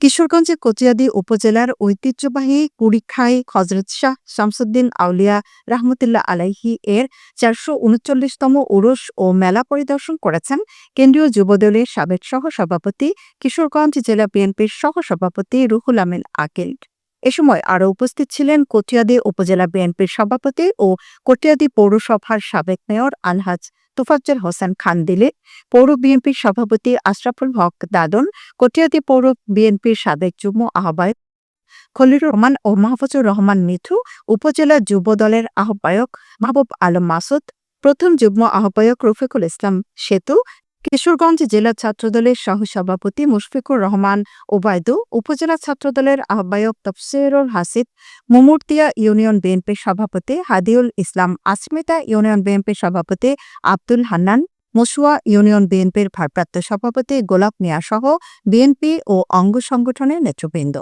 কিশোরগঞ্জে কচিয়াদি উপজেলার ঐতিহ্যবাহী কুড়িখাই হজরত শাহ শামসুদ্দিন আউলিয়া রহমতুল্লাহ আলাইহি এর চারশো উনচল্লিশতম উরুষ ও মেলা পরিদর্শন করেছেন কেন্দ্রীয় যুবদলের সাবেক সহসভাপতি কিশোরগঞ্জ জেলা বিএনপির সহসভাপতি রুহুল আমিন আকিল। এ সময় আরও উপস্থিত ছিলেন কটিয়াদি উপজেলা বিএনপির সভাপতি ও কটিয়াদি পৌরসভার সাবেক মেয়র আলহাজ তোফাজ্জল হোসেন খান দিলে, পৌর বিএনপির সভাপতি আশরাফুল হক দাদন, কটিয়াদি পৌর বিএনপির সাবেক যুগ্ম আহ্বায়ক খলিলুর রহমান ও মাহফুজুর রহমান মিঠু, উপজেলা যুব দলের আহ্বায়ক মাহবুব আলম মাসুদ, প্রথম যুগ্ম আহ্বায়ক রফিকুল ইসলাম সেতু কিশোরগঞ্জ জেলা ছাত্রদলের সহসভাপতি মুশফিকুর রহমান, ওবায়দু উপজেলা ছাত্রদলের আহ্বায়ক তফসিরুল হাসিদ, মুমুর্তিয়া ইউনিয়ন বিএনপির সভাপতি হাদিউল ইসলাম, আসমিতা ইউনিয়ন বিএনপির সভাপতি আব্দুল হান্নান, মসুয়া ইউনিয়ন বিএনপির ভারপ্রাপ্ত সভাপতি গোলাপ মিয়া সহ বিএনপি ও অঙ্গ সংগঠনের নেতৃবৃন্দ।